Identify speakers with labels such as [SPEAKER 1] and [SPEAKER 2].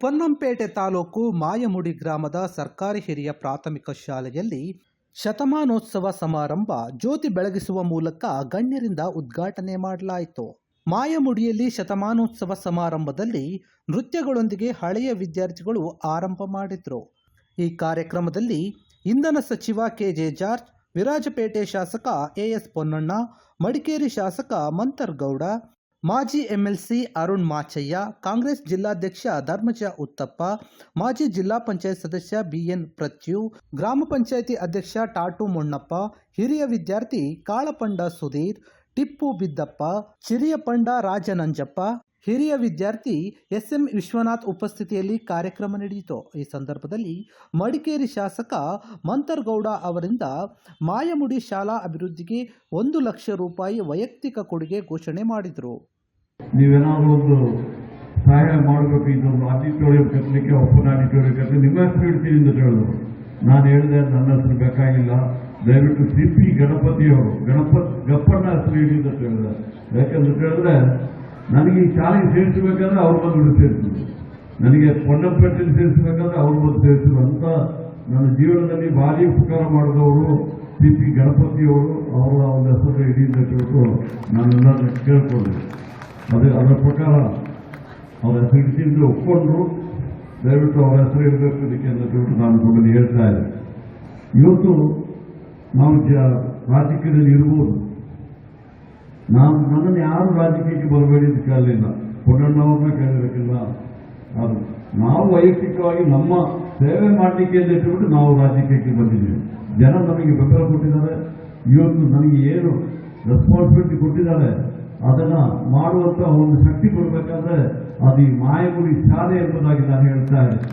[SPEAKER 1] ಪೊನ್ನಂಪೇಟೆ ತಾಲೂಕು ಮಾಯಮುಡಿ ಗ್ರಾಮದ ಸರ್ಕಾರಿ ಹಿರಿಯ ಪ್ರಾಥಮಿಕ ಶಾಲೆಯಲ್ಲಿ ಶತಮಾನೋತ್ಸವ ಸಮಾರಂಭ ಜ್ಯೋತಿ ಬೆಳಗಿಸುವ ಮೂಲಕ ಗಣ್ಯರಿಂದ ಉದ್ಘಾಟನೆ ಮಾಡಲಾಯಿತು. ಮಾಯಮುಡಿಯಲ್ಲಿ ಶತಮಾನೋತ್ಸವ ಸಮಾರಂಭದಲ್ಲಿ ನೃತ್ಯಗಳೊಂದಿಗೆ ಹಳೆಯ ವಿದ್ಯಾರ್ಥಿಗಳು ಆರಂಭ ಮಾಡಿದ್ರು. ಈ ಕಾರ್ಯಕ್ರಮದಲ್ಲಿ ಇಂಧನ ಸಚಿವ ಕೆಜೆ ಜಾರ್ಜ್, ವಿರಾಜಪೇಟೆ ಶಾಸಕ ಎಎಸ್ ಪೊನ್ನಣ್ಣ, ಮಡಿಕೇರಿ ಶಾಸಕ ಮಂತರ್ಗೌಡ ಮಾಜಿ ಎಂಎಲ್ಸಿ ಅರುಣ್ ಮಾಚಯ್ಯ, ಕಾಂಗ್ರೆಸ್ ಜಿಲ್ಲಾಧ್ಯಕ್ಷ ಧರ್ಮಜ ಉತ್ತಪ್ಪ, ಮಾಜಿ ಜಿಲ್ಲಾ ಪಂಚಾಯತ್ ಸದಸ್ಯ ಬಿಎನ್ ಪ್ರತ್ಯು, ಗ್ರಾಮ ಪಂಚಾಯಿತಿ ಅಧ್ಯಕ್ಷ ಟಾಟು ಮೊಣ್ಣಪ್ಪ, ಹಿರಿಯ ವಿದ್ಯಾರ್ಥಿ ಕಾಳಪಂಡ ಸುಧೀರ್, ಟಿಪ್ಪು ಬಿದ್ದಪ್ಪ, ಚಿರಿಯ ಪಂಡ ರಾಜನಂಜಪ್ಪ ಹಿರಿಯ ವಿದ್ಯಾರ್ಥಿ ಎಸ್ ಎಂ ವಿಶ್ವನಾಥ್ ಉಪಸ್ಥಿತಿಯಲ್ಲಿ ಕಾರ್ಯಕ್ರಮ ನಡೆಯಿತು. ಈ ಸಂದರ್ಭದಲ್ಲಿ ಮಡಿಕೇರಿ ಶಾಸಕ ಮಂತರ್ಗೌಡ ಅವರಿಂದ ಮಾಯಮುಡಿ ಶಾಲಾ ಅಭಿವೃದ್ಧಿಗೆ ಒಂದು ಲಕ್ಷ ರೂಪಾಯಿ ವೈಯಕ್ತಿಕ ಕೊಡುಗೆ ಘೋಷಣೆ ಮಾಡಿದರು.
[SPEAKER 2] ಸಹಾಯ ಮಾಡಬೇಕು ನಾನು ಹೇಳಿದೆ ನನ್ನ ಹೆಸರು ಬೇಕಾಗಿಲ್ಲ. ದಯವಿಟ್ಟು ಸಿ ಪಿ ಗಣಪತಿಯವರು ಗಣಪತ್ ಗಪ್ಪಣ್ಣ ಹೆಸರು ಅಂತ ಹೇಳಿದೆ ಯಾಕಂತ ಹೇಳಿದ್ರೆ ನನಗೆ ಈ ಶಾಲೆಗೆ ಸೇರಿಸಬೇಕಾದ್ರೆ ಅವ್ರ ಬಂದು ಸೇರಿಸಿದ್ರು ನನಗೆ ಪೊನ್ನಪೇಟೆಯಲ್ಲಿ ಸೇರಿಸಬೇಕಾದ್ರೆ ಅವ್ರ ಬಂದು ಸೇರಿಸಿದ್ರು ಅಂತ ನನ್ನ ಜೀವನದಲ್ಲಿ ಭಾರಿ ಉಪಕಾರ ಮಾಡಿದವರು ಪಿ ಪಿ ಗಣಪತಿಯವರು. ಅವರ ಒಂದು ಹೆಸರು ಇಡೀ ಅಂತ ಕೇಳ್ತು ನಾನೆಲ್ಲ ಕೇಳ್ಕೊಂಡೆ. ಅದೇ ಅದರ ಪ್ರಕಾರ ಅವರ ಹೆಸರು ಇಟ್ಟಿದ್ದು ಒಪ್ಕೊಂಡ್ರು. ದಯವಿಟ್ಟು ಅವರ ಹೆಸರು ಇಡಬೇಕು ಇದಕ್ಕೆ ಅಂತ ಹೇಳ್ಬಿಟ್ಟು ನಾನು ಕೊಡಲು ಹೇಳ್ತಾ ಇದ್ದೆ. ಇವತ್ತು ನಾವು ಜ ರಾಜಕೀಯದಲ್ಲಿ ಇರ್ಬೋದು. ನಾವು ನನ್ನನ್ನು ಯಾರು ರಾಜಕೀಯಕ್ಕೆ ಬರಬೇಡಿ ಅಂತ ಕೇಳಲಿಲ್ಲ ಪೊನ್ನಣ್ಣವ್ರನ್ನ ಕೇಳಬೇಕಿಲ್ಲ ಅದು ನಾವು ವೈಯಕ್ತಿಕವಾಗಿ ನಮ್ಮ ಸೇವೆ ಮಾಡಲಿಕ್ಕೆ ಅಂತ ಇಟ್ಬಿಟ್ಟು ನಾವು ರಾಜಕೀಯಕ್ಕೆ ಬಂದಿದ್ದೀವಿ ಜನ ನಮಗೆ ಬೆಂಬಲ ಕೊಟ್ಟಿದ್ದಾರೆ ಇವತ್ತು ನನಗೆ ಏನು ರೆಸ್ಪಾನ್ಸಿಬಿಲಿಟಿ ಕೊಟ್ಟಿದ್ದಾರೆ ಅದನ್ನ ಮಾಡುವಂತ ಒಂದು ಶಕ್ತಿ ಕೊಡಬೇಕಾದ್ರೆ ಅದು ಈ ಮಾಯಗುಡಿ ಶಾಲೆ ಎಂಬುದಾಗಿ ನಾನು ಹೇಳ್ತಾ ಇದ್ದೆ